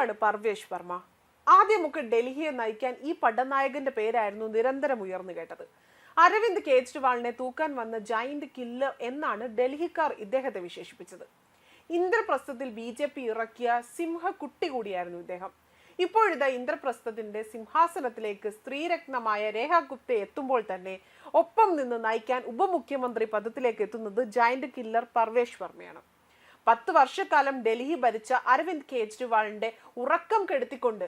ആരാണ് പർവേഷ് വർമ്മ? ആദ്യമൊക്കെ ഡൽഹിയെ നയിക്കാൻ ഈ പടനായകന്റെ പേരായിരുന്നു നിരന്തരം ഉയർന്നു കേട്ടത്. അരവിന്ദ് കേജ്രിവാളിനെ തൂക്കാൻ വന്ന ജൈന്റ് കില്ലർ എന്നാണ് ഡൽഹിക്കാർ ഇദ്ദേഹത്തെ വിശേഷിപ്പിച്ചത്. ഇന്ദ്രപ്രസ്ഥത്തിൽ ബി ജെ പി ഇറക്കിയ സിംഹക്കുട്ടി കൂടിയായിരുന്നു ഇദ്ദേഹം. ഇപ്പോഴിതാ ഇന്ദ്രപ്രസ്ഥത്തിന്റെ സിംഹാസനത്തിലേക്ക് സ്ത്രീരത്നമായ രേഖ ഗുപ്തെ എത്തുമ്പോൾ തന്നെ ഒപ്പം നിന്ന് നയിക്കാൻ ഉപമുഖ്യമന്ത്രി പദത്തിലേക്ക് എത്തുന്നത് ജയന്റ് കില്ലർ പർവേഷ് വർമ്മയാണ്. പത്ത് വർഷക്കാലം ഡൽഹി ഭരിച്ച അരവിന്ദ് കെജ്രിവാളിന്റെ ഉറക്കം കെടുത്തിക്കൊണ്ട്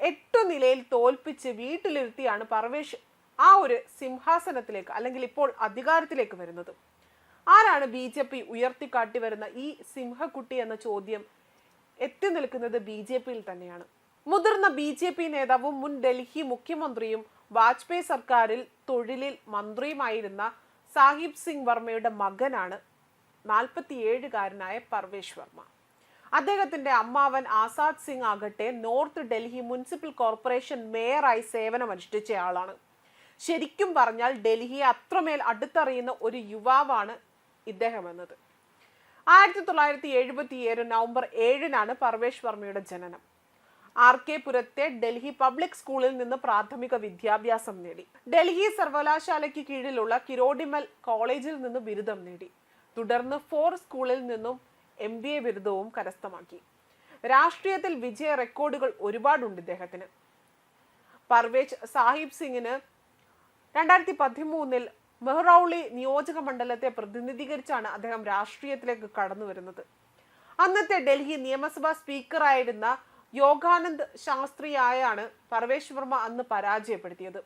എട്ടു നിലയിൽ തോൽപ്പിച്ച് വീട്ടിലിരുത്തിയാണ് പർവേഷ് ആ ഒരു സിംഹാസനത്തിലേക്ക് അല്ലെങ്കിൽ ഇപ്പോൾ അധികാരത്തിലേക്ക് വരുന്നത്. ആരാണ് ബി ജെ പി ഉയർത്തിക്കാട്ടി വരുന്ന ഈ സിംഹക്കുട്ടി എന്ന ചോദ്യം എത്തി നിൽക്കുന്നത് ബി ജെ പിയിൽ തന്നെയാണ്. മുതിർന്ന ബി ജെ പി നേതാവും മുൻ ഡൽഹി മുഖ്യമന്ത്രിയും വാജ്പേയി സർക്കാരിൽ തൊഴിലിൽ മന്ത്രിയുമായിരുന്ന സാഹിബ് സിംഗ് വർമ്മയുടെ മകനാണ് നാൽപ്പത്തിയേഴുകാരനായ പർവേഷ് വർമ്മ. അദ്ദേഹത്തിന്റെ അമ്മാവൻ ആസാദ് സിംഗ് ആകട്ടെ നോർത്ത് ഡൽഹി മുനിസിപ്പൽ കോർപ്പറേഷൻ മേയറായി സേവനമനുഷ്ഠിച്ചയാളാണ് ശരിക്കും പറഞ്ഞാൽ ഡൽഹിയെ അത്രമേൽ അടുത്തറിയുന്ന ഒരു യുവാവാണ് ഇദ്ദേഹം എന്നത് ആയിരത്തി തൊള്ളായിരത്തി എഴുപത്തി ഏഴ് നവംബർ ഏഴിനാണ് പർവേഷ് വർമ്മയുടെ ജനനം. ആർ കെ പുരത്തെ ഡൽഹി പബ്ലിക് സ്കൂളിൽ നിന്ന് പ്രാഥമിക വിദ്യാഭ്യാസം നേടി. ഡൽഹി സർവകലാശാലയ്ക്ക് കീഴിലുള്ള കിരോഡിമൽ കോളേജിൽ നിന്ന് ബിരുദം നേടി. തുടർന്ന് ഫോർ സ്കൂളിൽ നിന്നും എം ബി എ ബിരുദവും കരസ്ഥമാക്കി. രാഷ്ട്രീയത്തിൽ വിജയ റെക്കോർഡുകൾ ഒരുപാടുണ്ട് ഇദ്ദേഹത്തിന്. പർവേജ് സാഹിബ് സിംഗിന് രണ്ടായിരത്തി പതിമൂന്നിൽ മെഹ്റൌളി നിയോജക മണ്ഡലത്തെ പ്രതിനിധീകരിച്ചാണ് അദ്ദേഹം രാഷ്ട്രീയത്തിലേക്ക് കടന്നു വരുന്നത്. അന്നത്തെ ഡൽഹി നിയമസഭാ സ്പീക്കറായിരുന്ന യോഗാനന്ദ് ശാസ്ത്രിയായാണ് പർവേഷ് വർമ്മ അന്ന് പരാജയപ്പെടുത്തിയത്.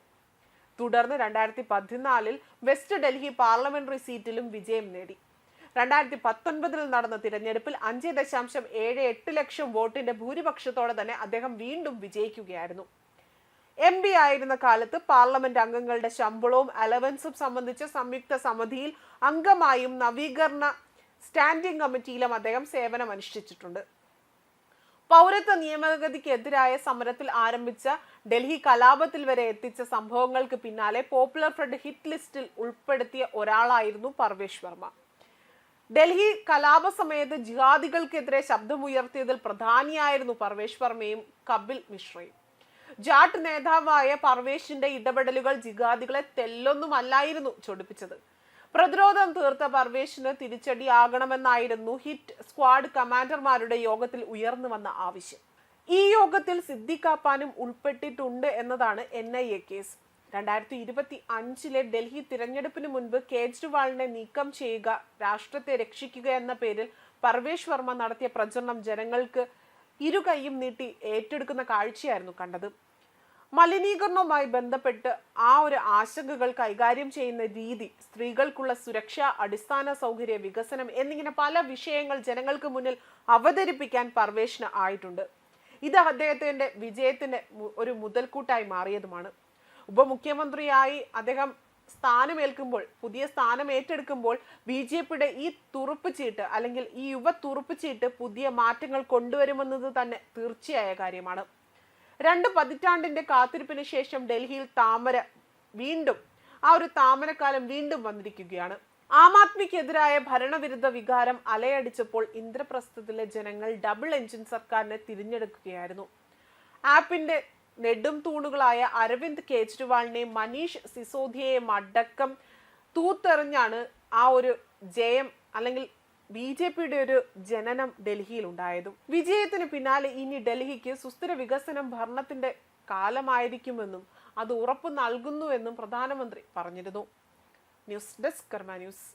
തുടർന്ന് രണ്ടായിരത്തി പതിനാലിൽ വെസ്റ്റ് ഡൽഹി പാർലമെന്ററി സീറ്റിലും വിജയം നേടി. രണ്ടായിരത്തി പത്തൊൻപതിൽ നടന്ന തിരഞ്ഞെടുപ്പിൽ അഞ്ച് ദശാംശം ഏഴ് എട്ട് ലക്ഷം വോട്ടിന്റെ ഭൂരിപക്ഷത്തോടെ തന്നെ അദ്ദേഹം വീണ്ടും വിജയിക്കുകയായിരുന്നു. എം പി ആയിരുന്ന കാലത്ത് പാർലമെന്റ് അംഗങ്ങളുടെ ശമ്പളവും അലവൻസും സംബന്ധിച്ച സംയുക്ത സമിതിയിൽ അംഗമായും നവീകരണ സ്റ്റാൻഡിംഗ് കമ്മിറ്റിയിലും അദ്ദേഹം സേവനം അനുഷ്ഠിച്ചിട്ടുണ്ട് പൗരത്വ നിയമഗതിക്കെതിരായ സമരത്തിൽ ആരംഭിച്ച ഡൽഹി കലാപത്തിൽ വരെ എത്തിച്ച സംഭവങ്ങൾക്ക് പിന്നാലെ പോപ്പുലർ ഫ്രണ്ട് ഹിറ്റ് ലിസ്റ്റിൽ ഉൾപ്പെടുത്തിയ ഒരാളായിരുന്നു പർവേഷ് വർമ്മ. ഡൽഹി കലാപ സമയത്ത് ജിഹാദികൾക്കെതിരെ ശബ്ദമുയർത്തിയതിൽ പ്രധാനിയായിരുന്നു പർവേഷ് വർമ്മയും കപിൽ മിശ്രയും. ജാട്ട് നേതാവായ പർവേഷിന്റെ ഇടപെടലുകൾ ജിഹാദികളെ തെല്ലൊന്നുമല്ലായിരുന്നു ചൊടിപ്പിച്ചത്. പ്രതിരോധം തീർത്ത പർവേഷിന് തിരിച്ചടിയാകണമെന്നായിരുന്നു ഹിറ്റ് സ്ക്വാഡ് കമാൻഡർമാരുടെ യോഗത്തിൽ ഉയർന്നു വന്ന ആവശ്യം. ഈ യോഗത്തിൽ സിദ്ധിക്കാപ്പാനും ഉൾപ്പെട്ടിട്ടുണ്ട് എന്നതാണ് എൻ ഐ എ കേസ്. രണ്ടായിരത്തി ഇരുപത്തി അഞ്ചിലെ ഡൽഹി തിരഞ്ഞെടുപ്പിന് മുൻപ് കേജ്രിവാളിനെ നീക്കം ചെയ്യുക രാഷ്ട്രത്തെ രക്ഷിക്കുക എന്ന പേരിൽ പർവേഷ് വർമ്മ നടത്തിയ പ്രചരണം ജനങ്ങൾക്ക് ഇരുകൈയും നീട്ടി ഏറ്റെടുക്കുന്ന കാഴ്ചയായിരുന്നു കണ്ടത്. മലിനീകരണവുമായി ബന്ധപ്പെട്ട് ആ ഒരു ആശങ്കകൾ കൈകാര്യം ചെയ്യുന്ന രീതി സ്ത്രീകൾക്കുള്ള സുരക്ഷ അടിസ്ഥാന സൗകര്യ വികസനം എന്നിങ്ങനെ പല വിഷയങ്ങൾ ജനങ്ങൾക്ക് മുന്നിൽ അവതരിപ്പിക്കാൻ പർവേഷിന് ആയിട്ടുണ്ട്. ഇത് അദ്ദേഹത്തിന്റെ വിജയത്തിന്റെ മു- ഒരു മുതൽക്കൂട്ടായി മാറിയതുമാണ്. ഉപമുഖ്യമന്ത്രിയായി അദ്ദേഹം സ്ഥാനമേൽക്കുമ്പോൾ പുതിയ സ്ഥാനം ഏറ്റെടുക്കുമ്പോൾ ബി ജെ പിയുടെ ഈ തുറുപ്പ് ചീട്ട് അല്ലെങ്കിൽ ഈ യുവ തുറുപ്പ് ചീട്ട് പുതിയ മാറ്റങ്ങൾ കൊണ്ടുവരുമെന്നത് തന്നെ തീർച്ചയായ കാര്യമാണ്. രണ്ട് പതിറ്റാണ്ടിന്റെ കാത്തിരിപ്പിന് ശേഷം ഡൽഹിയിൽ താമര വീണ്ടും ആ ഒരു താമരക്കാലം വീണ്ടും വന്നിരിക്കുകയാണ്. ആം ആദ്മിക്കെതിരായ ഭരണവിരുദ്ധ വികാരം അലയടിച്ചപ്പോൾ ഇന്ദ്രപ്രസ്ഥത്തിലെ ജനങ്ങൾ ഡബിൾ എഞ്ചിൻ സർക്കാരിനെ തിരഞ്ഞെടുക്കുകയായിരുന്നു. ആപ്പിന്റെ നെടും തൂണുകളായ അരവിന്ദ് കെജ്രിവാളിനെയും മനീഷ് സിസോദിയയും അടക്കം തൂത്തെറിഞ്ഞാണ് ആ ഒരു ജയം അല്ലെങ്കിൽ ബി ജെ പിയുടെ ഒരു ജനനം ഡൽഹിയിൽ ഉണ്ടായതും വിജയത്തിന് പിന്നാലെ ഇനി ഡൽഹിക്ക് സുസ്ഥിര വികസനം ഭരണത്തിന്റെ കാലമായിരിക്കുമെന്നും അത് ഉറപ്പു നൽകുന്നുവെന്നും പ്രധാനമന്ത്രി പറഞ്ഞിരുന്നു. News desk Karma news.